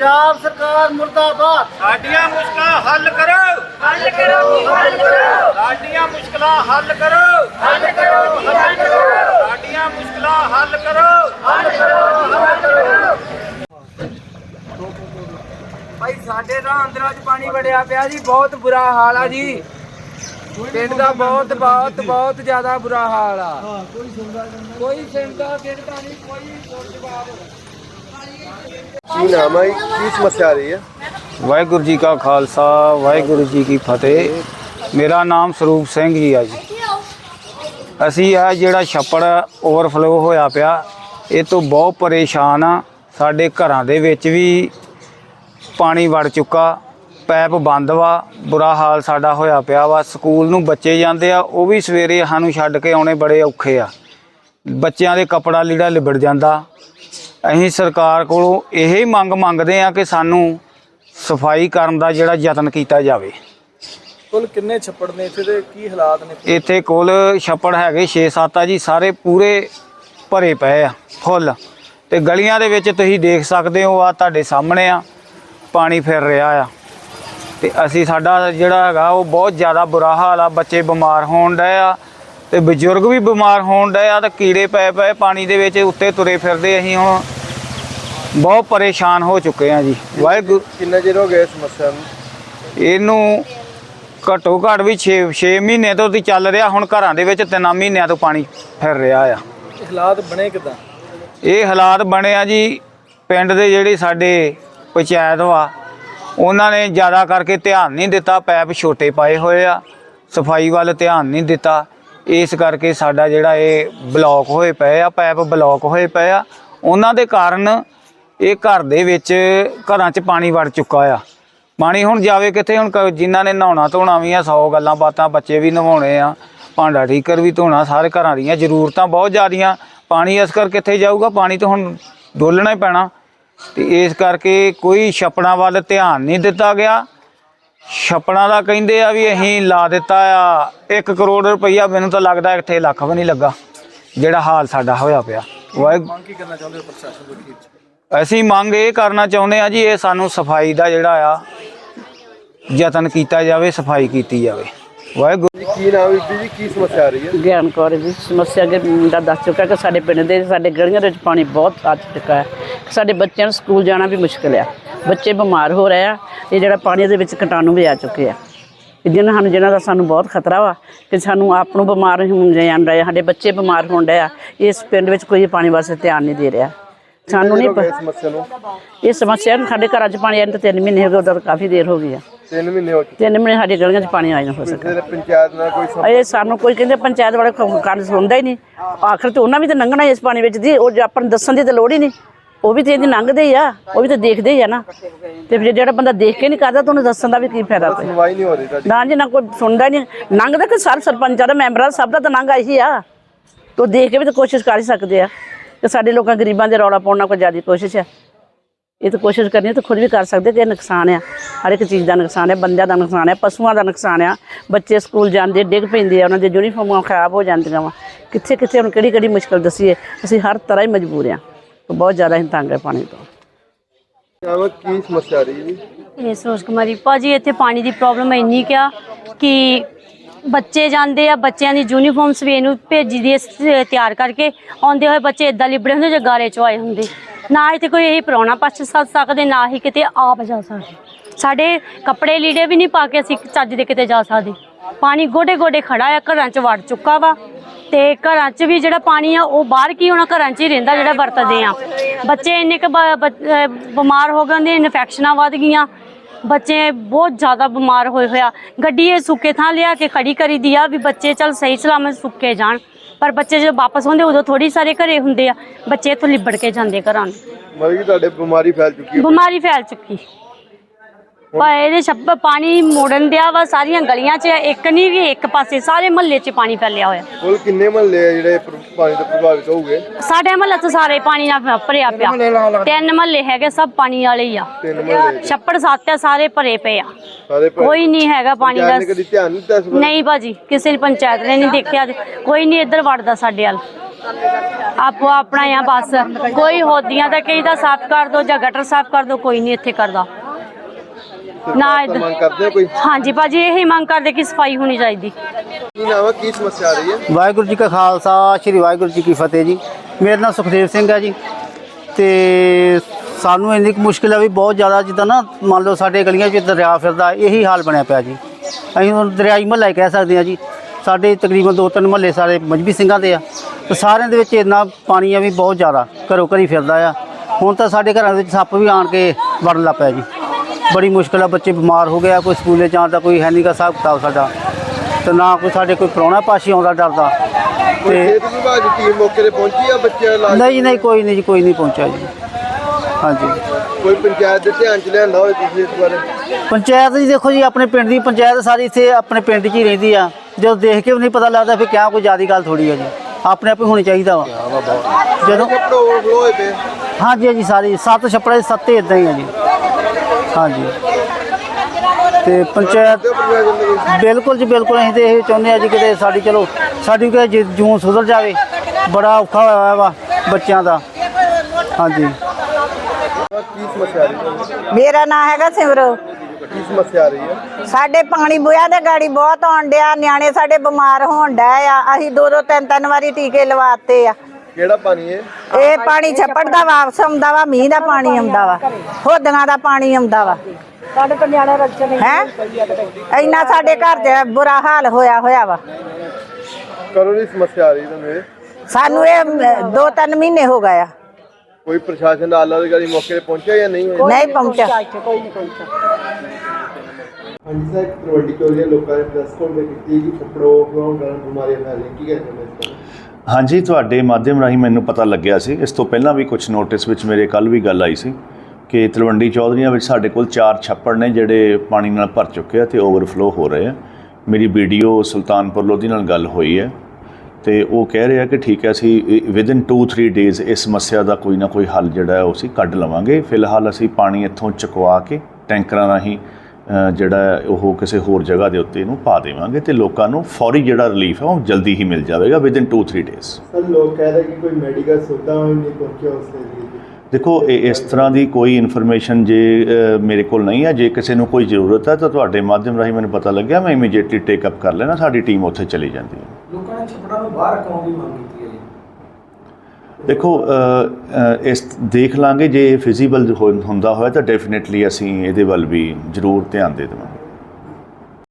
ਪੰਜਾਬ ਸਰਕਾਰ ਮੁਰਦਾਬਾਦ। ਸਾਡੀਆਂ ਮੁਸ਼ਕਲਾਂ ਹੱਲ ਕਰੋ। ਹੱਲ ਕਰੋ ਹੱਲ ਕਰੋ। ਸਾਡੀਆਂ ਮੁਸ਼ਕਲਾਂ ਹੱਲ ਕਰੋ। ਹੱਲ ਕਰੋ ਹੱਲ ਕਰੋ। ਸਾਡੀਆਂ ਮੁਸ਼ਕਲਾਂ ਹੱਲ ਕਰੋ। ਹੱਲ ਕਰੋ ਹੱਲ ਕਰੋ। ਭਾਈ ਸਾਡੇ ਤਾਂ ਅੰਦਰਾਂ 'ਚ ਪਾਣੀ ਵੜਿਆ ਪਿਆ ਜੀ ਬਹੁਤ ਬੁਰਾ ਹਾਲ ਆ ਜੀ। ਪਿੰਡ ਦਾ ਬਹੁਤ ਬਹੁਤ ਬਹੁਤ ਜ਼ਿਆਦਾ ਬੁਰਾ ਹਾਲ ਆ। ਕੋਈ ਸੁਣਦਾ ਕੋਈ ਸੁਣਦਾ ਕਿਹੜਾ ਨਹੀਂ ਕੋਈ ਜਵਾਬ। ਕੀ ਨਾਮ ਹੈ? ਕੀ ਸਮੱਸਿਆ ਆ ਰਹੀ ਹੈ? ਵਾਹਿਗੁਰੂ ਜੀ ਕਾ ਖਾਲਸਾ, ਵਾਹਿਗੁਰੂ ਜੀ ਕੀ ਫਤਿਹ। ਮੇਰਾ ਨਾਮ ਸਰੂਪ ਸਿੰਘ ਜੀ ਆ ਜੀ। ਅਸੀਂ ਆ ਜਿਹੜਾ ਛੱਪੜ ਓਵਰਫਲੋ ਹੋਇਆ ਪਿਆ, ਇਹ ਤੋਂ ਬਹੁਤ ਪਰੇਸ਼ਾਨ ਆ। ਸਾਡੇ ਘਰਾਂ ਦੇ ਵਿੱਚ ਵੀ ਪਾਣੀ ਵੜ ਚੁੱਕਾ, ਪੈਪ ਬੰਦ ਵਾ, ਬੁਰਾ ਹਾਲ ਸਾਡਾ ਹੋਇਆ ਪਿਆ ਵਾ। ਸਕੂਲ ਨੂੰ ਬੱਚੇ ਜਾਂਦੇ ਆ, ਉਹ ਵੀ ਸਵੇਰੇ ਸਾਨੂੰ ਛੱਡ ਕੇ ਆਉਣੇ ਬੜੇ ਔਖੇ ਆ। ਬੱਚਿਆਂ ਦੇ ਕੱਪੜਾ ਲੀੜਾ ਲਿਬੜ ਜਾਂਦਾ। ਅਸੀਂ ਸਰਕਾਰ ਕੋਲੋਂ ਇਹ ਹੀ ਮੰਗ ਮੰਗਦੇ ਆ ਕਿ ਸਾਨੂੰ ਸਫ਼ਾਈ ਕਰਨ ਦਾ ਜਿਹੜਾ ਯਤਨ ਕੀਤਾ ਜਾਵੇ। ਕੁੱਲ ਕਿੰਨੇ ਛੱਪੜ ਨੇ ਇੱਥੇ ਦੇ ਕੀ ਹਾਲਾਤ ਨੇ? ਇੱਥੇ ਕੋਲ ਛੱਪੜ ਹੈਗੇ 6-7 ਆ ਜੀ ਸਾਰੇ ਪੂਰੇ ਭਰੇ ਪਏ ਆ ਫੁੱਲ। ਤੇ ਗਲੀਆਂ ਦੇ ਵਿੱਚ ਤੁਸੀਂ ਦੇਖ ਸਕਦੇ ਹੋ ਆ ਤੁਹਾਡੇ ਸਾਹਮਣੇ ਆ ਪਾਣੀ ਫਿਰ ਰਿਹਾ ਆ। ਤੇ ਅਸੀਂ ਸਾਡਾ ਜਿਹੜਾ ਹੈਗਾ ਉਹ ਬਹੁਤ ਜ਼ਿਆਦਾ ਬੁਰਾ ਹਾਲ ਆ ਬੱਚੇ ਬਿਮਾਰ ਹੋਣ ਡਏ ਆ। ਤੇ ਬਜ਼ੁਰਗ ਵੀ ਬਿਮਾਰ ਹੋਣ ਡਏ ਆ ਤੇ ਕੀੜੇ ਪਏ ਪਏ ਪਾਣੀ ਦੇ ਵਿੱਚ ਉੱਤੇ ਤੁਰੇ ਫਿਰਦੇ ਅਸੀਂ ਹੁਣ। ਬਹੁਤ ਪਰੇਸ਼ਾਨ ਹੋ ਚੁੱਕੇ ਆ ਜੀ। ਵਾਹਿਗੁਰੂ। ਕਿੰਨਾ ਚਿਰ ਹੋ ਗਿਆ ਇਸ ਸਮੱਸਿਆ ਨੂੰ? ਇਹਨੂੰ ਘੱਟੋ ਘੱਟ ਵੀ 6 6 ਮਹੀਨੇ ਤੋਂ ਦੀ ਚੱਲ ਰਿਹਾ ਹੁਣ ਘਰਾਂ ਦੇ ਵਿੱਚ ਤਿੰਨ ਮਹੀਨਿਆਂ ਤੋਂ ਪਾਣੀ ਫਿਰ ਰਿਹਾ ਆ। ਹਾਲਾਤ ਬਣੇ ਕਿਦਾਂ? ਇਹ ਹਾਲਾਤ ਬਣੇ ਆ ਜੀ ਪਿੰਡ ਦੇ ਜਿਹੜੇ ਸਾਡੇ ਪੰਚਾਇਤ ਵਾ ਉਹਨਾਂ ਨੇ ਜ਼ਿਆਦਾ ਕਰਕੇ ਧਿਆਨ ਨਹੀਂ ਦਿੱਤਾ ਪੈਪ ਛੋਟੇ ਪਾਏ ਹੋਏ ਆ ਸਫ਼ਾਈ ਵੱਲ ਧਿਆਨ ਨਹੀਂ ਦਿੱਤਾ। ਇਸ ਕਰਕੇ ਸਾਡਾ ਜਿਹੜਾ ਇਹ ਬਲੌਕ ਹੋਏ ਪਏ ਆ ਪੈਪ ਬਲੌਕ ਹੋਏ ਪਏ ਆ। ਉਹਨਾਂ ਦੇ ਕਾਰਨ ਇਹ ਘਰ ਦੇ ਵਿੱਚ ਘਰਾਂ 'ਚ ਪਾਣੀ ਵੜ ਚੁੱਕਾ ਆ। ਪਾਣੀ ਹੁਣ ਜਾਵੇ ਕਿੱਥੇ, ਹੁਣ ਕ- ਜਿਨ੍ਹਾਂ ਨੇ ਨਹਾਉਣਾ ਧੋਣਾ ਵੀ ਆ 100 ਗੱਲਾਂ ਬਾਤਾਂ ਬੱਚੇ ਵੀ ਨਹਾਉਣੇ ਆ, ਭਾਂਡਾ ਠੀਕਰ ਵੀ ਧੋਣਾ, ਸਾਰੇ ਘਰਾਂ ਦੀਆਂ ਜ਼ਰੂਰਤਾਂ ਬਹੁਤ ਜ਼ਿਆਦੀਆਂ। ਪਾਣੀ ਇਸ ਕਰ ਕਿੱਥੇ ਜਾਊਗਾ? ਪਾਣੀ ਤਾਂ ਹੁਣ ਡੋਲਣਾ ਹੀ ਪੈਣਾ। ਤੇ ਇਸ ਕਰਕੇ ਕੋਈ ਛਪਣਾ ਵੱਲ ਧਿਆਨ ਨਹੀਂ ਦਿੱਤਾ ਗਿਆ। ਛਪਣਾ ਦਾ ਕਹਿੰਦੇ ਆ ਵੀ ਅਸੀਂ ਲਾ ਦਿੱਤਾ ਆ 1 ਕਰੋੜ ਰੁਪਈਆ ਮੈਨੂੰ ਤਾਂ ਲੱਗਦਾ ਇੱਥੇ ਲੱਖ ਵੀ ਨਹੀਂ ਲੱਗਾ ਜਿਹੜਾ ਹਾਲ ਸਾਡਾ ਹੋਇਆ ਪਿਆ। ਵਾਹਿਗੁਰੂ ਮੰਗ ਕੀ ਕਰਨਾ ਚਾਹੁੰਦੇ ਹੋ ਪ੍ਰਸ਼ਾਸਨ ਤੋਂ ਕੀ? ਅਸੀਂ ਮੰਗ ਇਹ ਕਰਨਾ ਚਾਹੁੰਦੇ ਆ ਜੀ ਇਹ ਸਾਨੂੰ ਸਫ਼ਾਈ ਦਾ ਜਿਹੜਾ ਆ ਯਤਨ ਕੀਤਾ ਜਾਵੇ ਸਫ਼ਾਈ ਕੀਤੀ ਜਾਵੇ। ਵਾਹਿਗੁਰੂ ਜੀ ਕੀ ਨਾਮ ਹੈ ਜੀ? ਕੀ ਸਮੱਸਿਆ ਆ ਰਹੀ ਹੈ? ਗਿਆਨ ਕੌਰ ਦੀ ਸਮੱਸਿਆ ਕਿ ਮੁੰਡਾ ਦੱਸ ਚੁੱਕਾ ਕਿ ਸਾਡੇ ਪਿੰਡ ਦੇ ਸਾਡੇ ਗਲੀਆਂ ਦੇ ਵਿੱਚ ਪਾਣੀ ਬਹੁਤ ਆ ਚੁੱਕਾ ਹੈ। ਸਾਡੇ ਬੱਚਿਆਂ ਨੂੰ ਸਕੂਲ ਜਾਣਾ ਵੀ ਮੁਸ਼ਕਲ ਆ। ਬੱਚੇ ਬਿਮਾਰ ਹੋ ਰਹੇ ਆ ਇਹ ਜਿਹੜਾ ਪਾਣੀ ਦੇ ਵਿੱਚ ਕੀਟਾਣੂ ਵੀ ਆ ਚੁੱਕੇ ਆ। ਜਿਹਨਾਂ ਸਾਨੂੰ ਜਿਹਨਾਂ ਦਾ ਸਾਨੂੰ ਬਹੁਤ ਖਤਰਾ ਵਾ ਕਿ ਸਾਨੂੰ ਆਪ ਨੂੰ ਬਿਮਾਰ ਹੋਣ ਜਾਣ ਰਹੇ ਸਾਡੇ ਬੱਚੇ ਬਿਮਾਰ ਹੋਣ ਰਹੇ ਆ ਇਸ ਪਿੰਡ ਵਿੱਚ ਕੋਈ ਪਾਣੀ ਵਾਸਤੇ ਧਿਆਨ ਨਹੀਂ ਦੇ ਰਿਹਾ। ਸਾਨੂੰ ਨਹੀਂ ਹੋ ਗਿਆ ਇਸ ਪ- ਸਮੱਸਿਆ ਨੂੰ? ਇਹ ਸਮੱਸਿਆ ਨੂੰ ਸਾਡੇ ਘਰਾਂ 'ਚ ਪਾਣੀ ਆਉਣ ਤੇ 3 ਮਹੀਨੇ ਹੋ ਗਏ ਉਦੋਂ ਕਾਫੀ ਦੇਰ ਹੋ ਗਈ ਆ। 3 ਮਹੀਨੇ ਹੋ ਚੁੱਕੇ ਤਿੰਨ ਮਹੀਨੇ ਸਾਡੀ ਗਲੀਆਂ 'ਚ ਪਾਣੀ ਆਇਆ ਹੋ ਸਕਦਾ ਪੰਚਾਇਤ ਨਾਲ ਕੋਈ ਇਹ ਸਾਨੂੰ ਕੋਈ ਕਹਿੰਦੇ ਪੰਚਾਇਤ ਵਾਲੇ ਕ- ਗੱਲ ਸੁਣਦਾ ਹੀ ਨਹੀਂ। ਆਖਰ ਤੇ ਉਹਨਾਂ ਵੀ ਤਾਂ ਲੰਘਣਾ ਹੀ ਇਸ ਪਾਣੀ ਵਿੱਚ ਦੀ ਉਹ ਆਪਾਂ ਨੂੰ ਦੱਸਣ ਦੀ ਤਾਂ ਲੋੜ ਹੀ ਨਹੀਂ। ਉਹ ਵੀ ਤੇ ਇਹਦੀ ਲੰਘਦੇ ਹੀ ਆ ਉਹ ਵੀ ਤਾਂ ਦੇਖਦੇ ਹੀ ਆ ਨਾ। ਤੇ ਫਿਰ ਜਿਹੜਾ ਬੰਦਾ ਦੇਖ ਕੇ ਨਹੀਂ ਕਰਦਾ ਤਾਂ ਉਹਨੂੰ ਦੱਸਣ ਦਾ ਵੀ ਕੀ ਫਾਇਦਾ ਪਏ ਸੁਣਵਾਈ ਨਹੀਂ ਹੋ ਰਹੀ ਤੁਹਾਡੀ। ਨਾ ਜੀ ਨਾ ਕੋਈ ਸੁਣਦਾ ਹੀ ਨਹੀਂ। ਲੰਘਦਾ ਕਿ ਸਰ ਸਰਪੰਚਾਂ ਦਾ ਮੈਂਬਰਾਂ ਸਭ ਦਾ ਤਾਂ ਲੰਘ ਆਈ ਆ। ਤੋ ਦੇਖ ਕੇ ਵੀ ਤਾਂ ਕੋਸ਼ਿਸ਼ ਕਰ ਹੀ ਸਕਦੇ ਆ। ਕਿ ਸਾਡੇ ਲੋਕਾਂ ਗਰੀਬਾਂ ਦੇ ਰੌਲਾ ਪਾਉਣ ਨਾਲ ਕੋਈ ਜ਼ਿਆਦਾ ਕੋਸ਼ਿਸ਼ ਹੈ ਇਹ ਤਾਂ ਕੋਸ਼ਿਸ਼ ਕਰਨੀ ਤਾਂ ਖੁਦ ਵੀ ਕਰ ਸਕਦੇ ਕਿ ਇਹ ਨੁਕਸਾਨ ਆ। ਹਰ ਇੱਕ ਚੀਜ਼ ਦਾ ਨੁਕਸਾਨ ਹੈ ਬੰਦਿਆਂ ਦਾ ਨੁਕਸਾਨ ਹੈ ਪਸ਼ੂਆਂ ਦਾ ਨੁਕਸਾਨ ਆ। ਬੱਚੇ ਸਕੂਲ ਜਾਂਦੇ ਡਿੱਗ ਪੈਂਦੇ ਆ ਉਹਨਾਂ ਦੀ ਯੂਨੀਫਾਰਮਾਂ ਖਰਾਬ ਹੋ ਜਾਂਦੀਆਂ ਵਾ। ਕਿੱਥੇ ਕਿੱਥੇ ਹੁਣ ਕਿਹੜੀ ਕਿਹੜੀ ਮੁਸ਼ਕਲ ਦੱਸੀਏ? ਅਸੀਂ ਹਰ ਤਰ੍ਹਾਂ ਹੀ ਮਜਬੂਰ ਆ। ਬਹੁਤ ਜ਼ਿਆਦਾ ਹੀ ਤੰਗ ਹੈ ਪਾਣੀ ਤੋਂ। ਹੈ, ਕੀ ਸਮੱਸਿਆ ਆ ਰਹੀ ਹੈ ਜੀ? ਇਹ ਸਰੋਜ ਕੁਮਾਰੀ ਭਾਜੀ ਇੱਥੇ ਪਾਣੀ ਦੀ ਪ੍ਰੋਬਲਮ ਇੰਨੀ ਕਿਆ ਕਿ ਬੱਚੇ ਜਾਂਦੇ ਆ ਬੱਚਿਆਂ ਦੀ ਯੂਨੀਫਾਰਮ ਸਵੇਰ ਨੂੰ ਭੇਜੀ ਦੀ ਸ- ਤਿਆਰ ਕਰਕੇ ਆਉਂਦੇ ਹੋਏ ਬੱਚੇ ਇਦਾਂ ਲਿਬੜੇ ਹੁੰਦੇ ਜੋ ਗਾਰੇ ਚ ਆਏ ਹੁੰਦੇ। ਨਾ ਇੱਥੇ ਕੋਈ ਇਹ ਪ੍ਰਾਹੁਣਾ ਪਛ ਸੱਜ ਸਕਦੇ ਨਾ ਹੀ ਕਿਤੇ ਆਪ ਜਾ ਸਕਦੇ। ਸਾਡੇ ਕੱਪੜੇ ਲੀੜੇ ਵੀ ਨਹੀਂ ਪਾ ਕੇ ਅਸੀਂ ਚੱਜ ਦੇ ਕਿਤੇ ਜਾ ਸਕਦੇ। ਪਾਣੀ ਗੋਡੇ ਗੋਡੇ ਖੜਾ ਆ ਘਰਾਂ ਚ ਵੜ ਚੁੱਕਾ ਵਾ। ਤੇ ਘਰਾਂ 'ਚ ਵੀ ਜਿਹੜਾ ਪਾਣੀ ਆ ਉਹ ਬਾਹਰ ਕੀ ਹੋਣਾ? ਘਰਾਂ 'ਚ ਹੀ ਰਹਿੰਦਾ ਜਿਹੜਾ ਵਰਤਦੇ ਆ। ਬੱਚੇ ਇੰਨੇ ਕੁ ਬਿਮਾਰ ਹੋ ਗਏ ਨੇ ਇਨਫੈਕਸ਼ਨਾਂ ਵੱਧ ਗਈਆਂ। ਬੱਚੇ ਬਹੁਤ ਜ਼ਿਆਦਾ ਬਿਮਾਰ ਹੋਏ ਹੋਇਆ ਗੱਡੀ ਇਹ ਸੁੱਕੇ ਥਾਂ ਲਿਆ ਕੇ ਖੜੀ ਕਰੀ ਦੀ ਆ ਵੀ ਬੱਚੇ ਚੱਲ ਸਹੀ ਸਲਾਮਤ ਸੁੱਕੇ ਜਾਣ। ਪਰ ਬੱਚੇ ਜਦੋਂ ਵਾਪਸ ਹੁੰਦੇ ਉਦੋਂ ਥੋੜੀ ਸਾਰੇ ਘਰੇ ਹੁੰਦੇ ਆ। ਬੱਚੇ ਇੱਥੋਂ ਲਿਬੜ ਕੇ ਜਾਂਦੇ ਘਰਾਂ ਨੂੰ। ਮਤਲਬ ਕਿ ਤੁਹਾਡੇ ਬਿਮਾਰੀ ਫੈਲ ਚੁੱਕੀ ਹੈ। ਬਿਮਾਰੀ ਫੈਲ ਚੁੱਕੀ। ਪਰ ਇਹਦੇ ਛੱਪ ਪਾਣੀ ਮੋੜਨ ਦਿਆ ਵਾ ਸਾਰੀਆਂ ਗਲੀਆਂ 'ਚ ਇੱਕ ਨਹੀਂ ਵੀ ਇੱਕ ਪਾਸੇ ਸਾਰੇ ਮਹੱਲੇ 'ਚ ਪਾਣੀ ਫੈਲਿਆ ਹੋਇਆ। ਕੁੱਲ ਕਿੰਨੇ ਮਹੱਲੇ ਆ ਜਿਹੜੇ ਪ੍ਰ- ਪਾਣੀ ਤੋਂ ਪ੍ਰਭਾਵਿਤ ਹੋਊਗੇ? ਸਾਡੇ ਮਹੱਲੇ 'ਚ ਸਾਰੇ ਪਾਣੀ ਨਾਲ ਭਰਿਆ ਪਿਆ। ਤਿੰਨ ਮਹੱਲੇ ਹੈਗੇ ਸਭ ਪਾਣੀ ਵਾਲੇ ਹੀ ਆ। ਤਿੰਨ ਮਹੱਲੇ। ਛੱਪੜ ਸੱਤ ਆ ਸਾਰੇ ਭਰੇ ਪਏ ਆ। ਸਾਰੇ ਕੋਈ ਨਹੀਂ ਹੈਗਾ ਪਾਣੀ ਪੰਚਾਇਤ ਦਾ ਨੇ ਕਦੀ ਧਿਆਨ ਨਹੀਂ ਦਿੱਤਾ ਇਸ ਵੱਲ? ਨਹੀਂ ਭਾਜੀ ਕਿਸੇ ਨੇ ਪੰਚਾਇਤ ਨੇ ਨਹੀਂ ਦੇਖਿਆ। ਕੋਈ ਨਹੀਂ ਇੱਧਰ ਵੜਦਾ ਸਾਡੇ ਵੱਲ। ਆਪੋ ਆਪਣਾ ਆ ਬਸ। ਕੋਈ ਹੋਦੀਆਂ ਤਾਂ ਕਹੀ ਦਾ ਸਾਫ਼ ਕਰ ਦੋ ਜਾਂ ਗਟਰ ਸਾਫ਼ ਕਰ ਦੋ ਕੋਈ ਨਹੀਂ ਇੱਥੇ ਕਰਦਾ। ਨਾ ਇੱਧਰ- ਮੰਗ ਕਰਦੇ ਹੋ ਕੋਈ? ਹਾਂਜੀ ਭਾਜੀ ਇਹੀ ਮੰਗ ਕਰਦੇ ਕਿ ਸਫ਼ਾਈ ਹੋਣੀ ਚਾਹੀਦੀ। ਕੀ ਨਾਮ ਹੈ? ਕੀ ਸਮੱਸਿਆ ਆ ਰਹੀ ਹੈ? ਵਾਹਿਗੁਰੂ ਜੀ ਕਾ ਖਾਲਸਾ ਸ੍ਰੀ ਵਾਹਿਗੁਰੂ ਜੀ ਕੀ ਫਤਿਹ ਜੀ। ਮੇਰਾ ਨਾਮ ਸੁਖਦੇਵ ਸਿੰਘ ਹੈ ਜੀ। ਤੇ ਸਾਨੂੰ ਇੰਨੀ ਕੁ ਮੁਸ਼ਕਿਲ ਹੈ ਵੀ ਬਹੁਤ ਜ਼ਿਆਦਾ ਜਿੱਦਾਂ ਨਾ ਮੰਨ ਲਓ ਸਾਡੇ ਗਲੀਆਂ 'ਚ ਦਰਿਆ ਫਿਰਦਾ ਇਹੀ ਹਾਲ ਬਣਿਆ ਪਿਆ ਜੀ। ਅਸੀਂ ਹੁਣ ਦਰਿਆਈ ਮਹੱਲਾ ਹੀ ਕਹਿ ਸਕਦੇ ਹਾਂ ਜੀ। ਸਾਡੇ ਤਕਰੀਬਨ ਦੋ ਤਿੰਨ ਮਹੱਲੇ ਸਾਰੇ ਮਜਬੀ ਸਿੰਘਾਂ ਦੇ ਆ। ਤੇ ਸਾਰਿਆਂ ਦੇ ਵਿੱਚ ਇੰਨਾ ਪਾਣੀ ਆ ਵੀ ਬਹੁਤ ਜ਼ਿਆਦਾ ਘਰੋਂ ਘਰੀ ਫਿਰਦਾ ਆ। ਹੁਣ ਤਾਂ ਸਾਡੇ ਘਰਾਂ ਵਿੱਚ ਸੱਪ ਵੀ ਆਣ ਕੇ ਵੜਨ ਲੱਗ ਪਿਆ ਜੀ। ਬੜੀ ਮੁਸ਼ਕਿਲ ਆ ਬੱਚੇ ਬਿਮਾਰ ਹੋ ਗਏ ਆ ਕੋਈ ਸਕੂਲੇ ਜਾਣ ਦਾ ਕੋਈ ਹੈ ਨਹੀਂ ਗਾ ਹਿਸਾਬ ਕਿਤਾਬ ਸਾਡਾ। ਤੇ ਨਾ ਕੋਈ ਸਾਡੇ ਕੋਈ ਪ੍ਰਾਹੁਣਾ ਪਾਸ਼ੀ ਆਉਂਦਾ ਡਰਦਾ। ਕੋਈ ਤੇ ਸਿਹਤ ਵਿਭਾਗ ਦੀ ਟੀਮ ਮੌਕੇ ਤੇ ਪਹੁੰਚੀ ਆ ਬੱਚਿਆਂ ਦਾ ਇਲਾਜ? ਨਹੀਂ ਨਹੀਂ ਕੋਈ ਨਹੀਂ ਜੀ ਕੋਈ ਨਹੀਂ ਪਹੁੰਚਿਆ ਜੀ। ਹਾਂਜੀ। ਕੋਈ ਪੰਚਾਇਤ ਦੇ ਧਿਆਨ ਚ ਲਿਆਂਦਾ ਹੋਵੇ ਤੁਸੀਂ ਇਸ ਬਾਰੇ? ਪੰਚਾਇਤ ਜੀ ਦੇਖੋ ਜੀ ਆਪਣੇ ਪਿੰਡ ਦੀ ਪੰਚਾਇਤ ਸਾਰੀ ਇੱਥੇ ਆਪਣੇ ਪਿੰਡ 'ਚ ਹੀ ਰਹਿੰਦੀ ਆ। ਜਦੋਂ ਦੇਖ ਕੇ ਵੀ ਨਹੀਂ ਪਤਾ ਲੱਗਦਾ ਫਿਰ ਕਿਆ ਕੋਈ ਜ਼ਿਆਦੀ ਗੱਲ ਥੋੜੀ ਆ ਜੀ। ਆਪਣੇ ਆਪ ਹੀ ਹੋਣੀ ਚਾਹੀਦਾ ਵਾ। ਜਦੋਂ ਕੱਪੜੇ ਓਵਰਫਲੋ ਹੋਏ ਪਏ। ਹਾਂਜੀ ਹਾਂਜੀ ਸਾਰੀ। ਸੱਤ ਛੱਪੜੇ ਸੱਤੇ ਇਦਾਂ ਹੀ ਆ ਜੀ। ਹਾਂਜੀ। ਤੇ ਪੰਚਾਇਤ ਬਿਲਕੁਲ ਜੀ ਬਿਲਕੁਲ ਅਸੀਂ ਤੇ ਇਹ ਚਾਹੁੰਦੇ ਆ ਜੀ ਕਿਤੇ ਸਾਡੀ ਚਲੋ ਸਾਡੀ ਕਿ ਜੂਨ ਸੁਧਰ ਜਾਵੇ ਬੜਾ ਔਖਾ ਹੋਇਆ ਵਾ ਬੱਚਿਆਂ ਦਾ। ਹਾਂਜੀ। ਕੀ ਸਮੱਸਿਆ ਆ ਰਹੀ ਹੈ ਮੇਰਾ ਨਾਂ ਹੈਗਾ ਸਿਮਰੋ। ਕੀ ਸਮੱਸਿਆ ਆ ਰਹੀ ਹੈ? ਸਾਡੇ ਪਾਣੀ ਬੁਆ ਦੇ ਗਾੜੀ ਬਹੁਤ ਆਉਣ ਡਿਆ ਨਿਆਣੇ ਸਾਡੇ ਬਿਮਾਰ ਹੋਣ ਡਿਆ ਆ। ਅਸੀਂ ਦੋ ਦੋ ਤਿੰਨ ਤਿੰਨ ਵਾਰੀ ਟੀਕੇ ਲਵਾਤੇ ਆ। ਕਿਹੜਾ ਪਾਣੀ ਹੈ ਇਹ ਪਾਣੀ ਛੱਪੜ ਦਾ ਵਾਪਸ ਆਉਂਦਾ ਵਾ ਮੀਂਹ ਦਾ ਪਾਣੀ ਆਉਂਦਾ ਵਾ। ਹੋਦੀਆਂ ਦਾ ਪਾਣੀ ਆਉਂਦਾ ਵਾ। ਸਾਡੇ ਤੋਂ ਨਿਆਣੇ ਰੱਜ ਨਹੀਂ ਹੈ? ਇੰਨਾ ਸਾਡੇ ਘਰ ਦੇ ਬੁਰਾ ਹਾਲ ਹੋਇਆ ਹੋਇਆ ਵਾ। ਕਰੋ ਦੀ ਸਮੱਸਿਆ ਆ ਰਹੀ ਤੁਹਾਨੂੰ ਇਹ? ਸਾਨੂੰ ਇਹ ਅਮ, ਦੋ ਤਿੰਨ ਮਹੀਨੇ ਹੋ ਗਏ ਆ। ਕੋਈ ਪ੍ਰਸ਼ਾਸਨ ਦਾ ਆਲਾ ਅਧਿਕਾਰੀ ਮੌਕੇ ਤੇ ਪਹੁੰਚਿਆ ਜਾਂ ਨਹੀਂ ਨਹੀਂ ਪਹੁੰਚਿਆ। ਹਾਂਜੀ ਸਰ ਕਬੱਡੀ ਚੋਰੀਆਂ ਲੋਕਾਂ ਨੇ ਪ੍ਰੈਸ ਕਾਨਫਰੰਸ ਕੀਤੀ ਕਿ ਓਵਰਫਲੋ ਕਰਨ ਬਿਮਾਰੀਆਂ ਫੈਲ ਕੀ ਕਹਿੰਦੇ ਨੇ ਹਾਂਜੀ, ਤੁਹਾਡੇ ਮਾਧਿਅਮ ਰਾਹੀਂ ਮੈਨੂੰ ਪਤਾ ਲੱਗਿਆ ਸੀ। ਇਸ ਤੋਂ ਪਹਿਲਾਂ ਵੀ ਕੁਝ ਨੋਟਿਸ ਵਿੱਚ ਮੇਰੇ ਕੱਲ ਵੀ ਗੱਲ ਆਈ ਸੀ ਕਿ ਤਲਵੰਡੀ ਚੌਧਰੀਆਂ ਵਿੱਚ ਸਾਡੇ ਕੋਲ ਚਾਰ ਛੱਪੜ ਨੇ ਜਿਹੜੇ ਪਾਣੀ ਨਾਲ ਭਰ ਚੁੱਕੇ ਆ ਤੇ ਓਵਰਫਲੋ ਹੋ ਰਹੇ ਆ। ਮੇਰੀ ਵੀਡੀਓ ਸੁਲਤਾਨਪੁਰ ਲੋਧੀ ਨਾਲ ਗੱਲ ਹੋਈ ਹੈ ਤੇ ਉਹ ਕਹਿ ਰਿਹਾ ਕਿ ਠੀਕ ਹੈ, ਅਸੀਂ ਵਿਦਿਨ 2-3 ਡੇਜ਼ ਇਸ ਸਮੱਸਿਆ ਦਾ ਕੋਈ ਨਾ ਕੋਈ ਹੱਲ ਜਿਹੜਾ ਹੈ ਉਹ ਅਸੀਂ ਕੱਢ ਲਵਾਂਗੇ। ਫਿਲਹਾਲ ਅਸੀਂ ਪਾਣੀ ਇੱਥੋਂ ਚੁਕਵਾ ਕੇ ਟੈਂਕਰਾਂ ਰਾਹੀਂ ਜਿਹੜਾ ਉਹ ਕਿਸੇ ਹੋਰ ਜਗ੍ਹਾ ਦੇ ਉੱਤੇ ਇਹਨੂੰ ਪਾ ਦੇਵਾਂਗੇ ਤੇ ਲੋਕਾਂ ਨੂੰ ਫੌਰੀ ਜਿਹੜਾ ਰਿਲੀਫ ਹੈ ਉਹ ਜਲਦੀ ਹੀ ਮਿਲ ਜਾਵੇਗਾ ਵਿਦਿਨ 2-3 ਡੇਜ਼ ਸਰ ਲੋਕ ਕਹਿ ਰਹੇ ਕਿ ਕੋਈ ਮੈਡੀਕਲ ਸੁਵਿਧਾ ਨਹੀਂ ਪਹੁੰਚਿਆ ਉਸ ਦੇ ਲਈ ਦੇਖੋ ਇਹ ਇਸ ਤਰ੍ਹਾਂ ਦੀ ਕੋਈ ਇਨਫੋਰਮੇਸ਼ਨ ਜੇ ਮੇਰੇ ਕੋਲ ਨਹੀਂ ਹੈ ਜੇ ਕਿਸੇ ਨੂੰ ਕੋਈ ਜ਼ਰੂਰਤ ਹੈ ਤਾਂ ਤੁਹਾਡੇ ਮਾਧਿਅਮ ਰਾਹੀਂ ਮੈਨੂੰ ਪਤਾ ਲੱਗਿਆ ਮੈਂ ਇਮੀਡੀਏਟਲੀ ਟੇਕ ਅਪ ਕਰ ਲੈਣਾ ਸਾਡੀ ਟੀਮ ਉੱਥੇ ਚਲੀ ਜਾਂਦੀ ਹੈ। ਲੋਕਾਂ ਨੇ ਛੱਪੜਾਂ ਨੂੰ ਬਾਹਰ ਰੱਖਣ ਦੀ ਮੰਗ ਕੀਤੀ। ਦੇਖੋ ਇਸ ਦੇਖ ਲਾਂਗੇ ਜੇ ਫਿਜ਼ੀਬਲ ਹੁੰਦਾ ਹੋਇਆ ਤਾਂ ਡੈਫੀਨਿਟਲੀ ਅਸੀਂ ਇਹਦੇ ਵੱਲ ਵੀ ਜ਼ਰੂਰ ਧਿਆਨ ਦੇ ਦੇਵਾਂਗੇ।